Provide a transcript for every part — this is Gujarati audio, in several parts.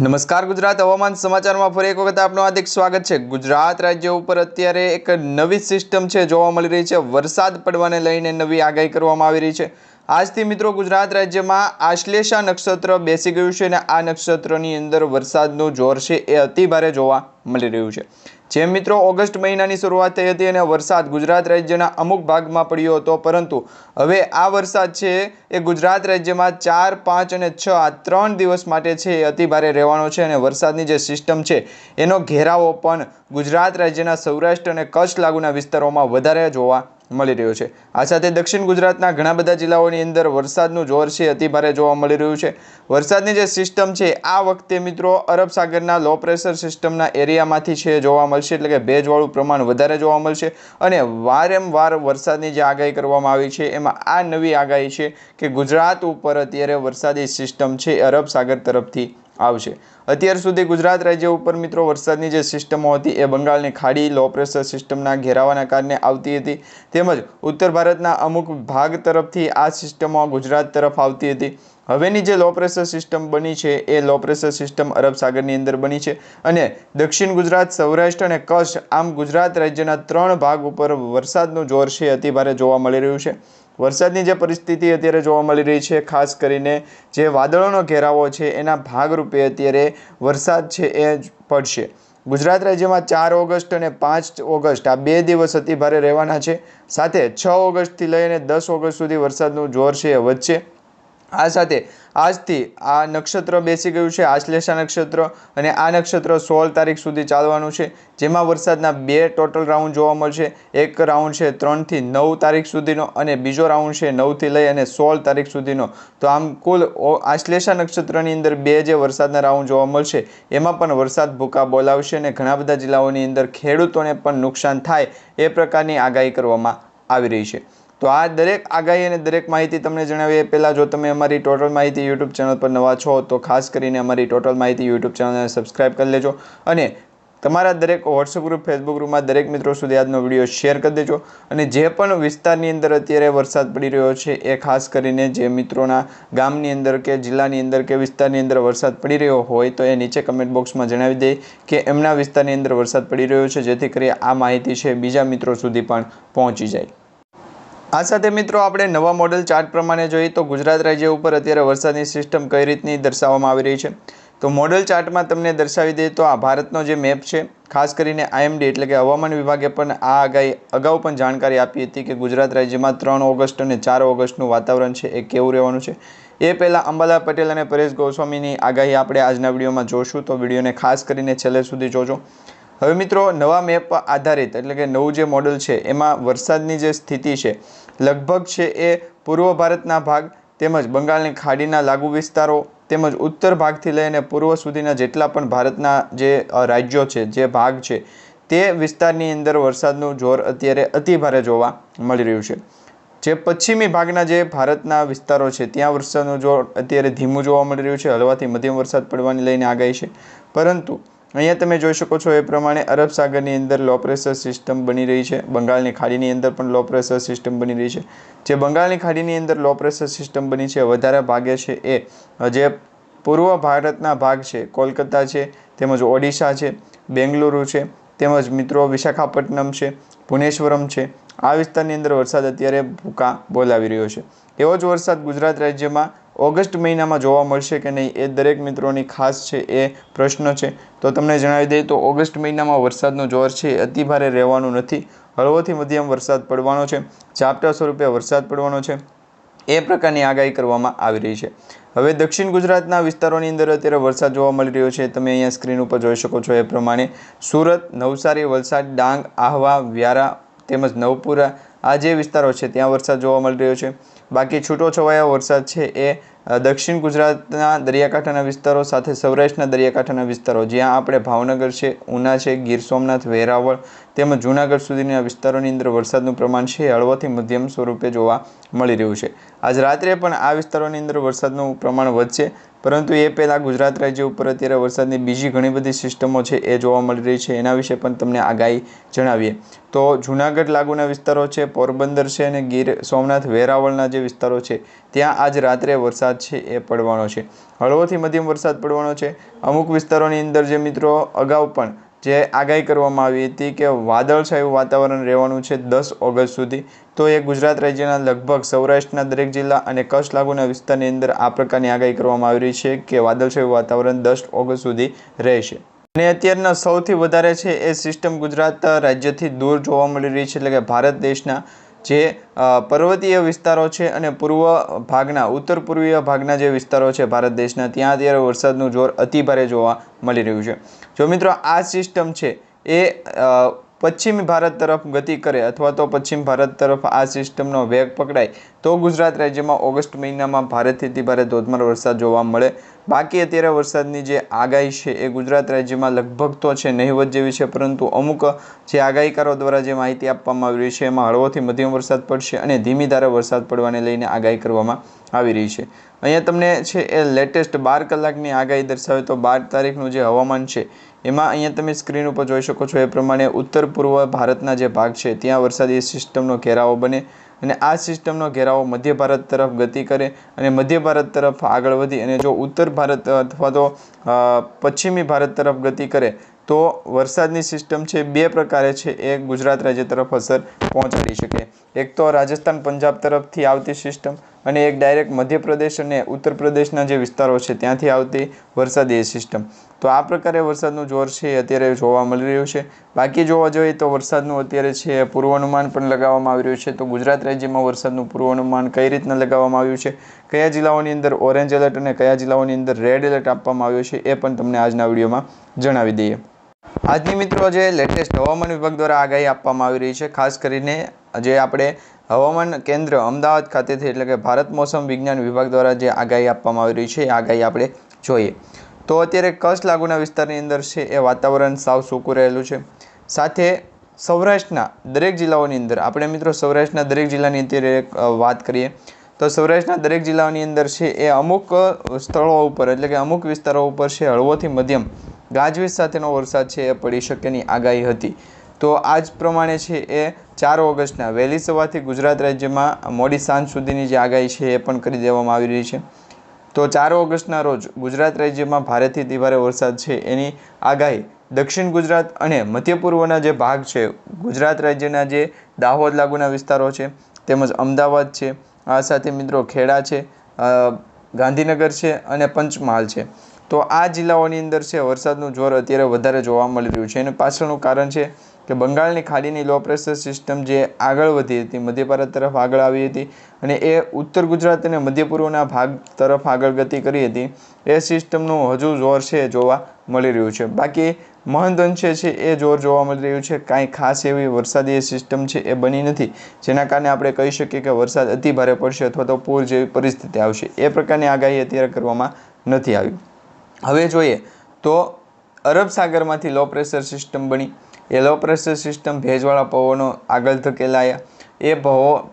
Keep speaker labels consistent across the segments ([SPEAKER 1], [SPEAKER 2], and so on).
[SPEAKER 1] નમસ્કાર ગુજરાત હવામાન સમાચારમાં ફરી એક વખત આપનું હાર્દિક સ્વાગત છે. ગુજરાત રાજ્ય ઉપર અત્યારે એક નવી સિસ્ટમ છે જોવા મળી રહી છે. વરસાદ પડવાને લઈને નવી આગાહી કરવામાં આવી રહી છે. આજથી મિત્રો ગુજરાત રાજ્યમાં આશ્લેષા નક્ષત્ર બેસી ગયું છે અને આ નક્ષત્રની અંદર વરસાદનું જોર છે એ અતિભારે જોવા મળી રહ્યું છે. જેમ મિત્રો ઓગસ્ટ મહિનાની શરૂઆત થઈ હતી અને વરસાદ ગુજરાત રાજ્યના અમુક ભાગમાં પડ્યો હતો, પરંતુ હવે આ વરસાદ છે એ ગુજરાત રાજ્યમાં ચાર, પાંચ અને છ આ ત્રણ દિવસ માટે છે એ અતિભારે રહેવાનો છે અને વરસાદની જે સિસ્ટમ છે એનો ઘેરાવો પણ ગુજરાત રાજ્યના સૌરાષ્ટ્ર અને કચ્છ લાગુના વિસ્તારોમાં વધારે જોવા મળી રહ્યો છે. આ સાથે દક્ષિણ ગુજરાતના ઘણા બધા જિલ્લાઓની અંદર વરસાદનું જોર છે અતિભારે જોવા મળી રહ્યું છે. વરસાદની જે સિસ્ટમ છે, આ વખતે મિત્રો અરબ સાગરના લો પ્રેશર સિસ્ટમના એરિયામાંથી છે જોવા મળશે, એટલે કે ભેજવાળું પ્રમાણ વધારે જોવા મળશે. અને વારંવાર વરસાદની જે આગાહી કરવામાં આવી છે, એમાં આ નવી આગાહી છે કે ગુજરાત ઉપર અત્યારે વરસાદી સિસ્ટમ છે અરબ સાગર તરફથી આવશે. અત્યાર સુધી ગુજરાત રાજ્ય ઉપર મિત્રો વરસાદની જે સિસ્ટમો હતી એ બંગાળની ખાડી લો પ્રેશર સિસ્ટમના ઘેરાવાના કારણે આવતી હતી. તેમજ ઉત્તર ભારતના અમુક ભાગ તરફથી આ સિસ્ટમો ગુજરાત તરફ આવતી હતી. હવેની જે લો પ્રેશર સિસ્ટમ બની છે એ લો પ્રેશર સિસ્ટમ અરબ સાગરની અંદર બની છે અને દક્ષિણ ગુજરાત, સૌરાષ્ટ્ર અને કચ્છ આમ ગુજરાત રાજ્યના ત્રણ ભાગ ઉપર વરસાદનું જોર છે અતિભારે જોવા મળી રહ્યું છે. વરસાદની જે પરિસ્થિતિ અત્યારે જોવા મળી રહી છે, ખાસ કરીને જે વાદળોનો ઘેરાવો છે, એના ભાગરૂપે અત્યારે વરસાદ છે એ પડશે. ગુજરાત રાજ્યમાં ચાર ઓગસ્ટ અને પાંચ ઓગસ્ટ આ બે દિવસ અતિ ભારે રહેવાના છે. સાથે છ ઓગસ્ટથી લઈને દસ ઓગસ્ટ સુધી વરસાદનું જોર છે, એ વધશે. આ સાથે આજથી આ નક્ષત્ર બેસી ગયું છે. આશ્લેષા નક્ષત્ર અને આ નક્ષત્ર સોળ તારીખ સુધી ચાલવાનું છે. જેમાં વરસાદના બે ટોટલ રાઉન્ડ જોવા મળશે. એક રાઉન્ડ છે ત્રણથી નવ તારીખ સુધીનો અને બીજો રાઉન્ડ છે નવથી લઈ અને સોળ તારીખ સુધીનો. તો આમ કુલ આશ્લેષા નક્ષત્રની અંદર બે જે વરસાદના રાઉન્ડ જોવા મળશે, એમાં પણ વરસાદ ભૂકા બોલાવશે અને ઘણા બધા જિલ્લાઓની અંદર ખેડૂતોને પણ નુકસાન થાય એ પ્રકારની આગાહી કરવામાં આવી રહી છે. તો આ દરેક આગાહી અને દરેક માહિતી તમને જણાવીએ. પહેલાં જો તમે અમારી ટોટલ માહિતી યુટ્યુબ ચેનલ પર નવા છો, તો ખાસ કરીને અમારી ટોટલ માહિતી યુટ્યુબ ચેનલને સબસ્ક્રાઇબ કરી લેજો અને તમારા દરેક વોટ્સઅપ ગ્રુપ ફેસબુક ગ્રુપમાં દરેક મિત્રો સુધી આજનો વીડિયો શેર કરી દેજો અને જે પણ વિસ્તારની અંદર અત્યારે વરસાદ પડી રહ્યો છે, એ ખાસ કરીને જે મિત્રોના ગામની અંદર કે જિલ્લાની અંદર કે વિસ્તારની અંદર વરસાદ પડી રહ્યો હોય, તો એ નીચે કમેન્ટ બોક્સમાં જણાવી દે કે એમના વિસ્તારની અંદર વરસાદ પડી રહ્યો છે, જેથી કરી આ માહિતી છે બીજા મિત્રો સુધી પણ પહોંચી જાય. આ સાથે મિત્રો આપણે નવા મોડેલ ચાર્ટ પ્રમાણે જોઈએ તો ગુજરાત રાજ્ય ઉપર અત્યારે વરસાદની સિસ્ટમ કઈ રીતની દર્શાવવામાં આવી રહી છે? તો મોડેલ ચાર્ટમાં તમને દર્શાવી દઈએ તો આ ભારતનો જે મેપ છે, ખાસ કરીને આઈએમડી એટલે કે હવામાન વિભાગે પણ આ આગાહી અગાઉ પણ જાણકારી આપી હતી કે ગુજરાત રાજ્યમાં ત્રણ ઓગસ્ટ અને ચાર ઓગસ્ટનું વાતાવરણ છે, એ કેવું રહેવાનું છે? એ પહેલાં અંબાલા પટેલ અને પરેશ ગોસ્વામીની આગાહી આપણે આજના વિડીયોમાં જોશું, તો વિડીયોને ખાસ કરીને છેલ્લે સુધી જોજો. હવે મિત્રો, નવા મેપ આધારિત એટલે કે નવું જે મોડલ છે, એમાં વરસાદની જે સ્થિતિ છે, લગભગ છે એ પૂર્વ ભારતના ભાગ તેમજ બંગાળની ખાડીના લાગુ વિસ્તારો તેમજ ઉત્તર ભાગથી લઈને પૂર્વ સુધીના જેટલા પણ ભારતના જે રાજ્યો છે, જે ભાગ છે, તે વિસ્તારની અંદર વરસાદનું જોર અત્યારે અતિ ભારે જોવા મળી રહ્યું છે. જે પશ્ચિમી ભાગના જે ભારતના વિસ્તારો છે, ત્યાં વરસાદનું જોર અત્યારે ધીમું જોવા મળી રહ્યું છે, હળવાથી મધ્યમ વરસાદ પડવાની લઈને આગાહી છે. પરંતુ અહીંયા તમે જોઈ શકો છો એ પ્રમાણે અરબ સાગરની અંદર લો પ્રેશર સિસ્ટમ બની રહી છે. બંગાળની ખાડીની અંદર પણ લો પ્રેશર સિસ્ટમ બની રહી છે. જે બંગાળની ખાડીની અંદર લો પ્રેશર સિસ્ટમ બની છે, વધારે ભાગે છે એ જે પૂર્વ ભારતના ભાગ છે, કોલકાતા છે, તેમજ ઓડિશા છે, બેંગલુરુ છે, તેમજ મિત્રો વિશાખાપટ્ટનમ છે, ભુવનેશ્વરમ છે. આ વિસ્તારની અંદર વરસાદ અત્યારે ભૂકા બોલાવી રહ્યો છે. એવો જ વરસાદ ગુજરાત રાજ્યમાં ઓગસ્ટ મહિનામાં જોવા મળશે કે નહીં એ દરેક મિત્રોની ખાસ છે એ પ્રશ્ન છે. તો તમને જણાવી દઈએ તો ઓગસ્ટ મહિનામાં વરસાદનો જોર છે, અતિ ભારે રહેવાનું નથી. હળવોથી મધ્યમ વરસાદ પડવાનો છે. ઝાપટા સ્વરૂપે વરસાદ પડવાનો છે. એ પ્રકારની આગાહી કરવામાં આવી રહી છે. હવે દક્ષિણ ગુજરાતના વિસ્તારોની અંદર અત્યારે વરસાદ જોવા મળી રહ્યો છે. તમે અહીંયા સ્ક્રીન ઉપર જોઈ શકો છો એ પ્રમાણે સુરત, નવસારી, વલસાડ, ડાંગ, આહવા, વ્યારા તેમજ નવપુરા આ જે વિસ્તારો છે ત્યાં વરસાદ જોવા મળી રહ્યો છે. બાકી છૂટો છવાયો વરસાદ છે એ દક્ષિણ ગુજરાતના દરિયાકાંઠાના વિસ્તારો સાથે સૌરાષ્ટ્રના દરિયાકાંઠાના વિસ્તારો, જ્યાં આપણે ભાવનગર છે, ઉના છે, ગીર સોમનાથ, વેરાવળ તેમજ જૂનાગઢ સુધીના વિસ્તારોની અંદર વરસાદનું પ્રમાણ છે હળવાથી મધ્યમ સ્વરૂપે જોવા મળી રહ્યું છે. આજ રાત્રે પણ આ વિસ્તારોની અંદર વરસાદનું પ્રમાણ વધશે. પરંતુ એ પહેલાં ગુજરાત રાજ્ય ઉપર અત્યારે વરસાદની બીજી ઘણી બધી સિસ્ટમો છે એ જોવા મળી રહી છે, એના વિશે પણ તમને આગાહી જણાવીએ. તો જૂનાગઢ લાગુના વિસ્તારો છે, પોરબંદર છે અને ગીર સોમનાથ વેરાવળના જે વિસ્તારો છે, ત્યાં આજ રાત્રે વરસાદ છે એ પડવાનો છે. હળવોથી મધ્યમ વરસાદ પડવાનો છે. અમુક વિસ્તારોની અંદર જે મિત્રો અગાઉ પણ જે આગાહી કરવામાં આવી હતી કે વાદળછાયું વાતાવરણ રહેવાનું છે દસ ઓગસ્ટ સુધી, તો એ ગુજરાત રાજ્યના લગભગ સૌરાષ્ટ્રના દરેક જિલ્લા અને કચ્છ લાગુના વિસ્તારની અંદર આ પ્રકારની આગાહી કરવામાં આવી રહી છે કે વાદળછાયું વાતાવરણ દસ ઓગસ્ટ સુધી રહેશે. અને અત્યારના સૌથી વધારે છે એ સિસ્ટમ ગુજરાત રાજ્યથી દૂર જોવા મળી રહી છે, એટલે કે ભારત દેશના જે પર્વતીય વિસ્તારો છે અને પૂર્વ ભાગના, ઉત્તર પૂર્વીય ભાગના જે વિસ્તારો છે ભારત દેશના, ત્યાં અત્યારે વરસાદનું જોર અતિભારે જોવા મળી રહ્યું છે. જો મિત્રો, આ સિસ્ટમ છે એ પશ્ચિમી ભારત તરફ ગતિ કરે અથવા તો પશ્ચિમ ભારત તરફ આ સિસ્ટમનો વેગ પકડાય, તો ગુજરાત રાજ્યમાં ઓગસ્ટ મહિનામાં ભારેથી ભારે ધોધમાર વરસાદ જોવા મળે. બાકી અત્યારે વરસાદની જે આગાહી છે એ ગુજરાત રાજ્યમાં લગભગ તો છે, નહિવત જેવી છે, પરંતુ અમુક જે આગાહીકારો દ્વારા જે માહિતી આપવામાં આવી રહી છે, એમાં હળવોથી મધ્યમ વરસાદ પડશે અને ધીમી ધારે વરસાદ પડવાને લઈને આગાહી કરવામાં આવી રહી છે. અહીંયા તમને છે એ લેટેસ્ટ બાર કલાકની આગાહી દર્શાવે તો બાર તારીખનું જે હવામાન છે, એમાં અહીંયા તમે સ્ક્રીન ઉપર જોઈ શકો છો એ પ્રમાણે ઉત્તર પૂર્વ ભારતના જે ભાગ છે, ત્યાં વરસાદી સિસ્ટમનો ઘેરાવો બને અને આ સિસ્ટમનો ઘેરાવો મધ્ય ભારત તરફ ગતિ કરે અને મધ્ય ભારત તરફ આગળ વધી અને જો ઉત્તર ભારત અથવા તો પશ્ચિમી ભારત તરફ ગતિ કરે તો વરસાદની સિસ્ટમ છે, બે પ્રકારે છે. એ ગુજરાત રાજ્ય તરફ અસર પહોંચાડી શકે. એક તો રાજસ્થાન પંજાબ તરફથી આવતી સિસ્ટમ અને એક ડાયરેક્ટ મધ્યપ્રદેશ અને ઉત્તર પ્રદેશના જે વિસ્તારો છે, ત્યાંથી આવતી વરસાદી સિસ્ટમ તો આ પ્રકારે વરસાદનું જોર છે અત્યારે જોવા મળી રહ્યું છે. બાકી જોવા જોઈએ તો વરસાદનું અત્યારે છે પૂર્વાનુમાન પણ લગાવવામાં આવી રહ્યું છે. તો ગુજરાત રાજ્યમાં વરસાદનું પૂર્વાનુમાન કઈ રીતના લગાવવામાં આવ્યું છે? કયા જિલ્લાઓની અંદર ઓરેન્જ એલર્ટ અને કયા જિલ્લાઓની અંદર રેડ એલર્ટ આપવામાં આવ્યું છે એ પણ તમને આજના વિડીયોમાં જણાવી દઈએ. આજની મિત્રો જે લેટેસ્ટ હવામાન વિભાગ દ્વારા આગાહી આપવામાં આવી રહી છે, ખાસ કરીને જે આપણે હવામાન કેન્દ્ર અમદાવાદ ખાતેથી એટલે કે ભારત મોસમ વિજ્ઞાન વિભાગ દ્વારા જે આગાહી આપવામાં આવી રહી છે, એ આગાહી આપણે જોઈએ. તો અત્યારે કચ્છ લાગુના વિસ્તારની અંદર છે, એ વાતાવરણ સાવ સૂકું રહેલું છે. સાથે સૌરાષ્ટ્રના દરેક જિલ્લાઓની અંદર, આપણે મિત્રો સૌરાષ્ટ્રના દરેક જિલ્લાની અત્યારે વાત કરીએ. તો સૌરાષ્ટ્રના દરેક જિલ્લાઓની અંદર છે, એ અમુક સ્થળો ઉપર, એટલે કે અમુક વિસ્તારો ઉપર છે, હળવોથી મધ્યમ ગાજવીજ સાથેનો વરસાદ છે એ પડી શકેની આગાહી હતી. તો આજ પ્રમાણે છે એ ચાર ઓગસ્ટના વહેલી સવારથી ગુજરાત રાજ્યમાં મોડી સાંજ સુધીની જે આગાહી છે એ પણ કરી દેવામાં આવી રહી છે. તો ચાર ઓગસ્ટના રોજ ગુજરાત રાજ્યમાં ભારેથી અતિભારે વરસાદ છે એની આગાહી દક્ષિણ ગુજરાત અને મધ્ય પૂર્વના જે ભાગ છે, ગુજરાત રાજ્યના જે દાહોદ લાગુના વિસ્તારો છે, તેમજ અમદાવાદ છે, આ સાથે મિત્રો ખેડા છે ગાંધીનગર છે અને પંચમહાલ છે. તો આ જિલ્લાઓની અંદર છે, વરસાદનું જોર અત્યારે વધારે જોવા મળી રહ્યું છે. એનું પાછળનું કારણ છે કે બંગાળની ખાડીની લો પ્રેશર સિસ્ટમ જે આગળ વધી હતી, મધ્ય ભારત તરફ આગળ આવી હતી અને એ ઉત્તર ગુજરાત અને મધ્ય પૂર્વના ભાગ તરફ આગળ ગતિ કરી હતી, એ સિસ્ટમનું હજુ જોર છે, જોવા મળી રહ્યું છે. બાકી મહંત અંશે છે, એ જોર જોવા મળી રહ્યું છે. કાંઈ ખાસ એવી વરસાદી સિસ્ટમ છે, એ બની નથી, જેના કારણે આપણે કહી શકીએ કે વરસાદ અતિ ભારે પડશે અથવા તો પૂર જેવી પરિસ્થિતિ આવશે. એ પ્રકારની આગાહી અત્યારે કરવામાં નથી આવી. હવે જોઈએ તો અરબ સાગરમાંથી લો પ્રેશર સિસ્ટમ બની. એ લો પ્રેશર સિસ્ટમ ભેજવાળા પવનો આગળ ધકેલાયા. એ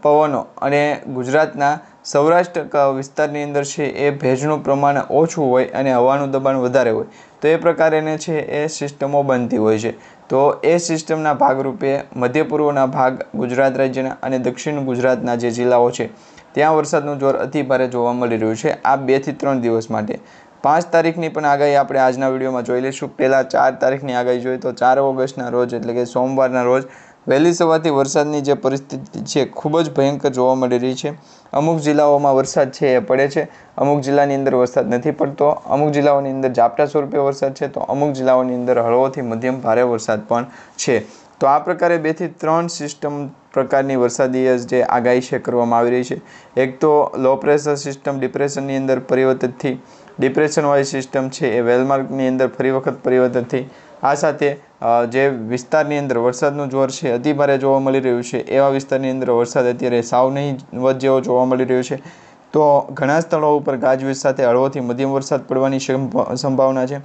[SPEAKER 1] પવનો અને ગુજરાતના સૌરાષ્ટ્ર વિસ્તારની અંદર છે એ ભેજનું પ્રમાણ ઓછું હોય અને હવાનું દબાણ વધારે હોય. તો એ પ્રકારેને છે એ સિસ્ટમો બનતી હોય છે. તો એ સિસ્ટમના ભાગરૂપે મધ્ય પૂર્વના ભાગ ગુજરાત રાજ્યના અને દક્ષિણ ગુજરાતના જે જિલ્લાઓ છે, ત્યાં વરસાદનું જોર અતિ ભારે જોવા મળી રહ્યું છે આ બેથી ત્રણ દિવસ માટે. પાંચ તારીખની પણ આગાહી આપણે આજના વિડીયોમાં જોઈ લઈશું. પહેલાં ચાર તારીખની આગાહી જોઈએ તો ચાર ઓગસ્ટના રોજ, એટલે કે સોમવારના રોજ, વહેલી સવારથી વરસાદની જે પરિસ્થિતિ છે, ખૂબ જ ભયંકર જોવા મળી રહી છે. અમુક જિલ્લાઓમાં વરસાદ છે એ પડે છે. અમુક જિલ્લાની અંદર વરસાદ નથી પડતો. અમુક જિલ્લાઓની અંદર ઝાપટા સ્વરૂપે વરસાદ છે તો અમુક જિલ્લાઓની અંદર હળવોથી મધ્યમ ભારે વરસાદ પણ છે. તો આ પ્રકારે બેથી ત્રણ સિસ્ટમ પ્રકારની વરસાદી જે આગાહી છે, કરવામાં આવી રહી છે. એક તો લો પ્રેશર સિસ્ટમ ડિપ્રેશનની અંદર પરિવર્તિતથી ડિપ્રેશનવાળી સિસ્ટમ છે એ વેલમાર્કની અંદર ફરી વખત પરિવર્તન થઈ. આ સાથે જે વિસ્તારની અંદર વરસાદનું જોર છે, અતિભારે જોવા મળી રહ્યું છે, એવા વિસ્તારની અંદર વરસાદ અત્યારે સાવ નહીં વધ જેવો જોવા મળી રહ્યો છે. તો ઘણા સ્થળો ઉપર ગાજવીજ સાથે હળવોથી મધ્યમ વરસાદ પડવાની સંભાવના છે.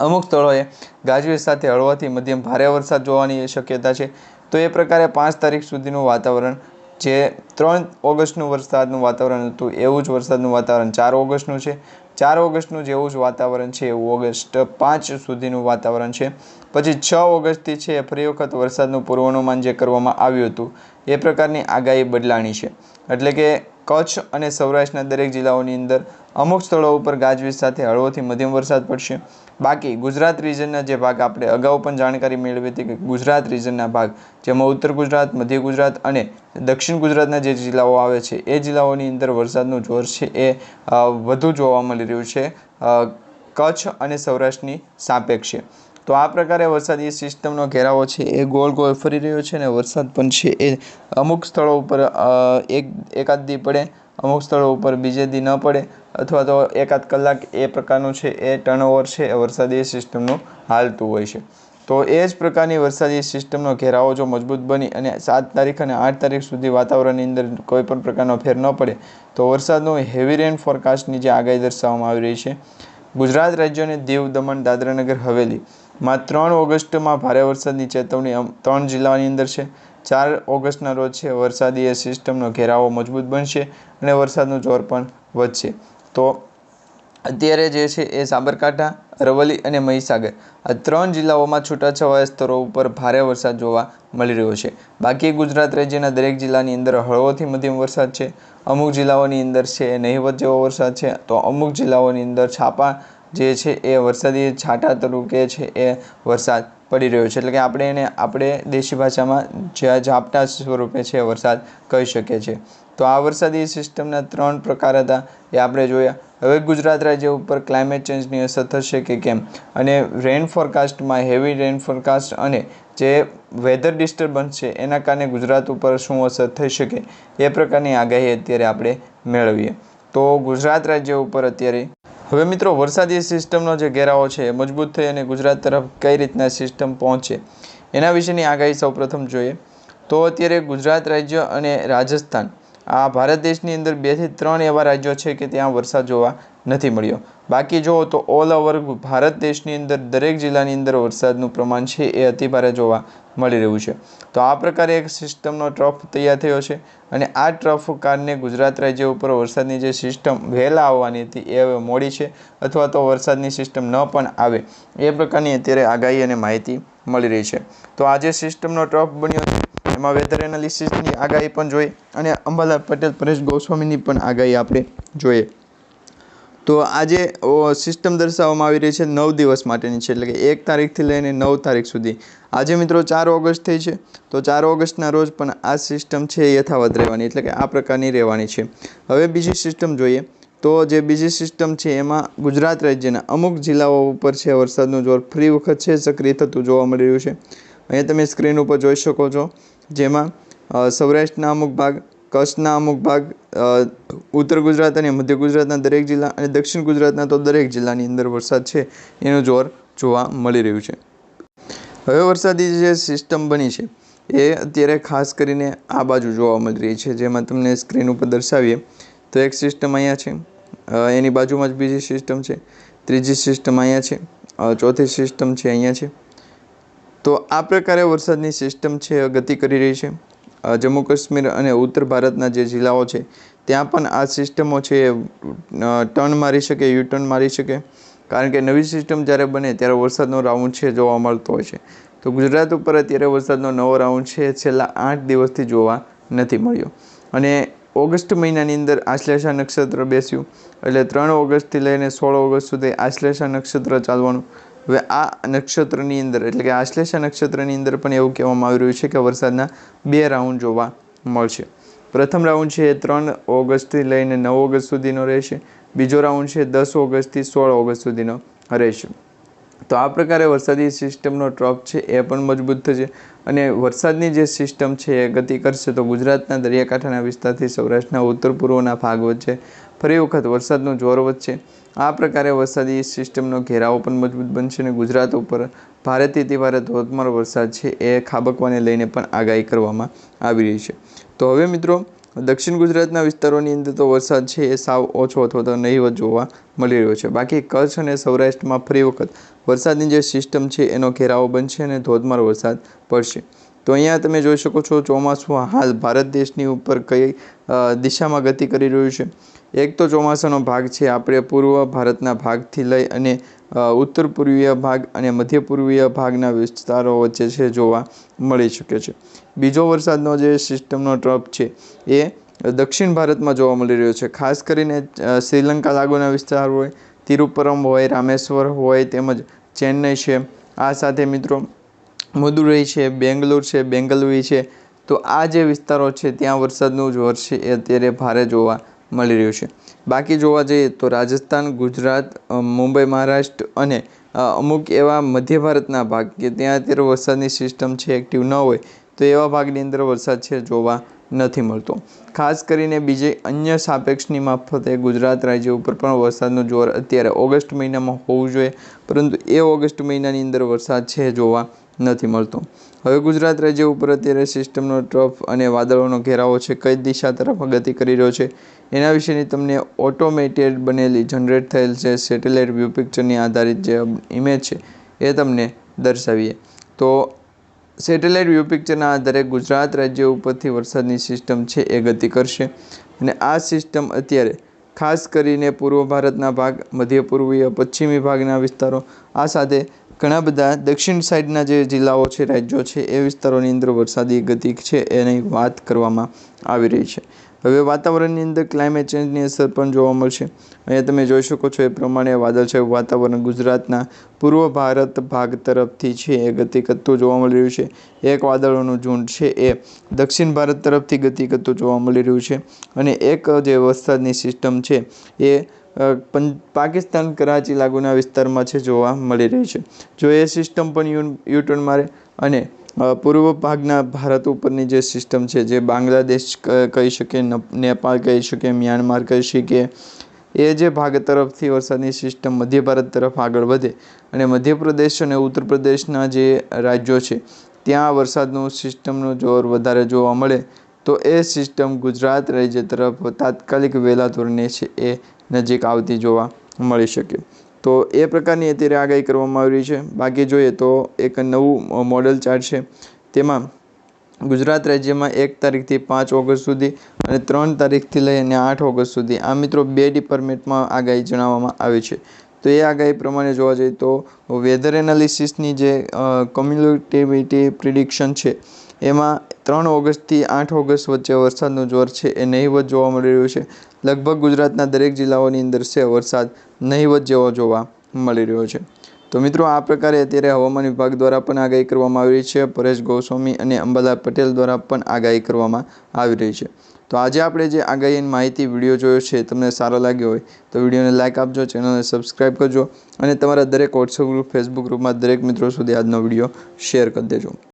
[SPEAKER 1] અમુક સ્થળોએ ગાજવીજ સાથે હળવાથી મધ્યમ ભારે વરસાદ જોવાની શક્યતા છે. તો એ પ્રકારે પાંચ તારીખ સુધીનું વાતાવરણ, જે ત્રણ ઓગસ્ટનું વરસાદનું વાતાવરણ હતું, એવું જ વરસાદનું વાતાવરણ ચાર ઓગસ્ટનું છે. ચાર ઓગસ્ટનું જેવું જ વાતાવરણ છે, એવું ઓગસ્ટ પાંચ સુધીનું વાતાવરણ છે. પછી છ ઓગસ્ટથી છે, ફરી વખત વરસાદનું પૂર્વાનુમાન જે કરવામાં આવ્યું હતું, એ પ્રકારની આગાહી બદલાણી છે. એટલે કે કચ્છ અને સૌરાષ્ટ્રના દરેક જિલ્લાઓની અંદર અમુક સ્થળો ઉપર ગાજવીજ સાથે હળવોથી મધ્યમ વરસાદ પડશે. બાકી ગુજરાત રિજનના જે ભાગ આપણે અગાઉ પણ જાણકારી મેળવી હતી કે ગુજરાત રિજનના ભાગ, જેમાં ઉત્તર ગુજરાત, મધ્ય ગુજરાત અને દક્ષિણ ગુજરાતના જે જિલ્લાઓ આવે છે, એ જિલ્લાઓની અંદર વરસાદનું જોર છે એ વધુ જોવા મળી રહ્યું છે કચ્છ અને સૌરાષ્ટ્રની સાપેક્ષે. તો આ પ્રકારે વરસાદી સિસ્ટમનો ઘેરાવો છે. એ ગોળ ગોળ ફરી રહ્યો છે અને વરસાદ પણ છે. એ અમુક સ્થળો ઉપર એક, એકાદ દી પડે, અમુક સ્થળો ઉપર બીજે દી ન પડે અથવા તો એકાદ કલાક એ પ્રકારનું છે, એ ટર્નઓવર છે, એ વરસાદી સિસ્ટમનું હાલતું હોય છે. તો એ જ પ્રકારની વરસાદી સિસ્ટમનો ઘેરાવો જો મજબૂત બની અને સાત તારીખ અને આઠ તારીખ સુધી વાતાવરણની અંદર કોઈ પણ પ્રકારનો ફેર ન પડે, તો વરસાદનું હેવી રેન ફોરકાસ્ટની જે આગાહી દર્શાવવામાં આવી રહી છે. ગુજરાત રાજ્યોને દીવ દમણ દાદરાનગર હવેલી માં ત્રણ ઓગસ્ટમાં ભારે વરસાદની ચેતવણી ત્રણ જિલ્લાની અંદર છે. ચાર ઓગસ્ટના રોજ છે વરસાદી સિસ્ટમનો ઘેરાવો મજબૂત બનશે અને વરસાદનું જોર પણ વધશે. તો અત્યારે જે છે એ સાબરકાંઠા, અરવલ્લી અને મહીસાગર આ ત્રણ જિલ્લાઓમાં છૂટાછવાયા સ્તરો ઉપર ભારે વરસાદ જોવા મળી રહ્યો છે. બાકી ગુજરાત રાજ્યના દરેક જિલ્લાની અંદર હળવોથી મધ્યમ વરસાદ છે. અમુક જિલ્લાઓની અંદર છે નહિવત જેવો વરસાદ છે. તો અમુક જિલ્લાઓની અંદર છાપા જે છે એ વરસાદી છાંટા તરીકે છે એ વરસાદ પડી રહ્યો છે. એટલે કે આપણે એને, આપણે દેશી ભાષામાં જ્યાં ઝાપટા સ્વરૂપે છે વરસાદ કહી શકીએ છીએ. તો આ વરસાદી સિસ્ટમના ત્રણ પ્રકાર હતા એ આપણે જોયા. હવે ગુજરાત રાજ્ય ઉપર ક્લાઇમેટ ચેન્જની અસર થશે કે કેમ? અને રેન ફોરકાસ્ટમાં હેવી રેન ફોરકાસ્ટ અને જે વેધર ડિસ્ટર્બન્સ છે એના કારણે ગુજરાત ઉપર શું અસર થઈ શકે? એ પ્રકારની આગાહી અત્યારે આપણે મેળવીએ. તો ગુજરાત રાજ્ય ઉપર અત્યારે હવે મિત્રો, વરસાદી સિસ્ટમનો જે ઘેરાવો છે એ મજબૂત થઈ અને ગુજરાત તરફ કઈ રીતના સિસ્ટમ પહોંચે એના વિશેની આગાહી સૌપ્રથમ જોઈએ. તો અત્યારે ગુજરાત રાજ્ય અને રાજસ્થાન, આ ભારત દેશની અંદર બેથી ત્રણ એવા રાજ્યો છે કે ત્યાં વરસાદ જોવા નથી મળ્યો. બાકી જુઓ તો ઓલ ઓવર ભારત દેશની અંદર, દરેક જિલ્લાની અંદર વરસાદનું પ્રમાણ છે એ અતિભારે જોવા મળી રહ્યું છે. તો આ પ્રકારે એક સિસ્ટમનો ટ્રફ તૈયાર થયો છે અને આ ટ્રફ કારણે ગુજરાત રાજ્ય ઉપર વરસાદની જે સિસ્ટમ વહેલા આવવાની હતી એ હવે મોડી છે અથવા તો વરસાદની સિસ્ટમ ન પણ આવે એ પ્રકારની અત્યારે આગાહી અને માહિતી મળી રહી છે. તો આ જે સિસ્ટમનો ટ્રફ બન્યો છે એમાં વેધર એનાલિસિસની આગાહી પણ જોઈએ અને અંબાલાલ પટેલ, પરેશ ગોસ્વામીની પણ આગાહી આપણે જોઈએ. તો આજે સિસ્ટમ દર્શાવવામાં આવી રહી છે નવ દિવસ માટેની છે, એટલે કે એક તારીખથી લઈને નવ તારીખ સુધી. આજે મિત્રો ચાર ઓગસ્ટ થઈ છે, તો ચાર ઓગસ્ટના રોજ પણ આ સિસ્ટમ છે યથાવત રહેવાની, એટલે કે આ પ્રકારની રહેવાની છે. હવે બીજી સિસ્ટમ જોઈએ, તો જે બીજી સિસ્ટમ છે એમાં ગુજરાત રાજ્યના અમુક જિલ્લાઓ ઉપર છે વરસાદનું જોર, ફરી વખત છે સક્રિય થતું જોવા મળી રહ્યું છે. અહીંયા તમે સ્ક્રીન ઉપર જોઈ શકો છો, જેમાં સૌરાષ્ટ્રના અમુક ભાગ કચ્છના અમુક ભાગ ઉત્તર ગુજરાત અને મધ્ય ગુજરાતના દરેક જિલ્લા અને દક્ષિણ ગુજરાતના તો દરેક જિલ્લાની અંદર વરસાદ છે, એનું જોર જોવા મળી રહ્યું છે. હવે વરસાદી જે સિસ્ટમ બની છે, એ અત્યારે ખાસ કરીને આ બાજુ જોવા મળી રહી છે, જેમાં તમને સ્ક્રીન ઉપર દર્શાવીએ, તો એક સિસ્ટમ અહીંયા છે એની બાજુમાં જ બીજી સિસ્ટમ છે, ત્રીજી સિસ્ટમ અહીંયા છે ચોથી સિસ્ટમ છે અહીંયા છે. તો આ પ્રકારે વરસાદની સિસ્ટમ છે ગતિ કરી રહી છે. જમ્મુ કાશ્મીર અને ઉત્તર ભારતના જે જિલ્લાઓ છે, ત્યાં પણ આ સિસ્ટમો છે, એ ટર્ન મારી શકે યુ ટર્ન મારી શકે. કારણ કે નવી સિસ્ટમ જ્યારે બને ત્યારે વરસાદનો રાઉન્ડ છે જોવા મળતો હોય છે. તો ગુજરાત ઉપર અત્યારે વરસાદનો નવો રાઉન્ડ છે, છેલ્લા આઠ દિવસથી જોવા નથી મળ્યો. અને ઓગસ્ટ મહિનાની અંદર આશ્લેષા નક્ષત્ર બેસ્યું. એટલે ત્રણ ઓગસ્ટથી લઈને સોળ ઓગસ્ટ સુધી આશ્લેષા નક્ષત્ર ચાલવાનું હવે આ નક્ષત્રની અંદર, એટલે કે આશ્લેષા નક્ષત્રની અંદર પણ એવું કહેવામાં આવી રહ્યું છે કે વરસાદના બે રાઉન્ડ જોવા મળશે. પ્રથમ રાઉન્ડ છે એ ત્રણ ઓગસ્ટથી લઈને નવ ઓગસ્ટ સુધીનો રહેશે. બીજો રાઉન્ડ છે દસ ઓગસ્ટથી સોળ ઓગસ્ટ સુધીનો રહેશે. તો આ પ્રકારે વરસાદી સિસ્ટમનો ટ્રફ છે, એ પણ મજબૂત થશે. અને વરસાદની જે સિસ્ટમ છે, એ ગતિ કરશે તો ગુજરાતના દરિયાકાંઠાના વિસ્તારથી સૌરાષ્ટ્રના ઉત્તર પૂર્વના ભાગ વચ્ચે ફરી વખત વરસાદનું જોર વધશે. આ પ્રકારે વરસાદી સિસ્ટમનો ઘેરાવો પણ મજબૂત બનશે અને ગુજરાત ઉપર ભારેથી અતિભારે ધોધમાર વરસાદ છે, એ ખાબકવાને લઈને પણ આગાહી કરવામાં આવી રહી છે. તો હવે મિત્રો દક્ષિણ ગુજરાતના વિસ્તારોની અંદર તો વરસાદ છે એ સાવ ઓછો અથવા તો નહીવત જોવા મળી રહ્યો છે. બાકી કચ્છ અને સૌરાષ્ટ્રમાં ફરી વખત વરસાદની જે સિસ્ટમ છે એનો ઘેરાવો બનશે અને ધોધમાર વરસાદ પડશે. તો અહીંયા તમે જોઈ શકો છો ચોમાસું હાલ ભારત દેશની ઉપર કઈ દિશામાં ગતિ કરી રહ્યું છે. એક તો ચોમાસાનો ભાગ છે આપણે પૂર્વ ભારતના ભાગથી લઈ અને ઉત્તર પૂર્વીય ભાગ અને મધ્ય પૂર્વીય ભાગના વિસ્તારો વચ્ચે છે જોવા મળી શકે છે. બીજો વરસાદનો જે સિસ્ટમનો ટ્રપ છે, એ દક્ષિણ ભારતમાં જોવા મળી રહ્યો છે. ખાસ કરીને શ્રીલંકા લાગુના વિસ્તાર હોય, તિરુપરમ હોય, રામેશ્વર હોય, તેમજ ચેન્નઈ છે. આ સાથે મિત્રો, મદુરઈ છે, બેંગ્લોર છે બેંગલુરુ છે. તો આ જે વિસ્તારો છે, ત્યાં વરસાદનું જોર છે એ અત્યારે ભારે જોવા મળી રહ્યું છે. બાકી જોવા જઈએ તો રાજસ્થાન, ગુજરાત મુંબઈ, મહારાષ્ટ્ર અને અમુક એવા મધ્ય ભારતના ભાગ કે ત્યાં અત્યારે વરસાદની સિસ્ટમ છે એક્ટિવ ન હોય તો એવા ભાગની અંદર વરસાદ છે જોવા નથી મળતો. ખાસ કરીને બીજે અન્ય સાપેક્ષની મારફતે ગુજરાત રાજ્ય ઉપર પણ વરસાદનું જોર અત્યારે ઓગસ્ટ મહિનામાં હોવું જોઈએ, પરંતુ એ ઓગસ્ટ મહિનાની અંદર વરસાદ છે જોવા નથી મળતો. હવે ગુજરાત રાજ્ય ઉપર અત્યારે સિસ્ટમનો ટ્રફ અને વાદળોનો ઘેરાવો છે, કઈ દિશા તરફ ગતિ કરી રહ્યો છે, એના વિશેની તમને ઓટોમેટેડ બનેલી જનરેટ થયેલ છે સેટેલાઇટ વ્યૂ પિક્ચરની આધારિત જે ઇમેજ છે, એ તમને દર્શાવીએ. તો સેટેલાઇટ વ્યૂ પિક્ચરના આધારે ગુજરાત રાજ્ય ઉપરથી વરસાદની સિસ્ટમ છે એ ગતિ કરશે. અને આ સિસ્ટમ અત્યારે ખાસ કરીને પૂર્વ ભારતના ભાગ, મધ્ય પૂર્વીય, પશ્ચિમી ભાગના વિસ્તારો, આ સાથે ઘણા બધા દક્ષિણ સાઈડના જે જિલ્લાઓ છે, રાજ્યો છે, એ વિસ્તારોની અંદર વરસાદી ગતિ છે એની વાત કરવામાં આવી રહી છે. હવે વાતાવરણની અંદર ક્લાઇમેટ ચેન્જની અસર પણ જોવા મળશે. અહીંયા તમે જોઈ શકો છો એ પ્રમાણે વાદળછાયું વાતાવરણ ગુજરાતના પૂર્વ ભારત ભાગ તરફથી છે. એ ગતિ કરતું જોવા મળી રહ્યું છે. એક વાદળોનું ઝુંડ છે એ દક્ષિણ ભારત તરફથી ગતિ કરતું જોવા મળી રહ્યું છે. અને એક જે વરસાદની સિસ્ટમ છે એ પાકિસ્તાન કરાચી લાગુના વિસ્તારમાં છે જોવા મળી રહી છે. જો એ સિસ્ટમ પણ યુ યુટર્ન મારે અને પૂર્વ ભાગના ભારત ઉપરની જે સિસ્ટમ છે, જે બાંગ્લાદેશ કહી શકીએ નેપાળ કહી શકીએ મ્યાનમાર કહી શકીએ એ જે ભાગ તરફથી વરસાદની સિસ્ટમ મધ્ય ભારત તરફ આગળ વધે અને મધ્યપ્રદેશ અને ઉત્તર પ્રદેશના જે રાજ્યો છે, ત્યાં વરસાદનું સિસ્ટમનું જોર વધારે જોવા મળે, તો એ સિસ્ટમ ગુજરાત રાજ્ય તરફ તાત્કાલિક વહેલા ધોરણે છે, એ નજીક આવતી જોવા મળી શકે. તો એ પ્રકારની અત્યારે આગાહી કરવામાં આવી રહી છે. બાકી જોઈએ તો એક નવું મોડલ ચાર્ટ છે. તેમાં ગુજરાત રાજ્યમાં એક તારીખથી પાંચ ઓગસ્ટ સુધી અને ત્રણ તારીખથી લઈ અને આઠ ઓગસ્ટ સુધી આ મિત્રો બે ડિપાર્ટમેન્ટમાં આગાહી જણાવવામાં આવી છે. તો એ આગાહી પ્રમાણે જોવા જઈએ તો વેધર એનાલિસિસની જે કમ્યુનિટિવિટી પ્રિડિક્શન છે, એમાં ત્રણ ઓગસ્ટથી આઠ ઓગસ્ટ વચ્ચે વરસાદનું જોર છે એ નહીવત જોવા મળી રહ્યું છે. લગભગ ગુજરાતના દરેક જિલ્લાઓની અંદર છે, વરસાદ નહીવત જેવો જોવા મળી રહ્યો છે. તો મિત્રો, આ પ્રકારે અત્યારે હવામાન વિભાગ દ્વારા પણ આગાહી કરવામાં આવી રહી છે. પરેશ ગોસ્વામી અને અંબાલાલ પટેલ દ્વારા પણ આગાહી કરવામાં આવી રહી છે. તો આજે આપણે જે આગાહીની માહિતી વીડિયો જોયો છે તમને સારો લાગ્યો હોય તો વિડીયોને લાઇક આપજો, ચેનલને સબસ્ક્રાઈબ કરજો અને તમારા દરેક વોટ્સઅપ ગ્રુપ ફેસબુક ગ્રુપમાં દરેક મિત્રો સુધી આજનો વીડિયો શેર કરી દેજો.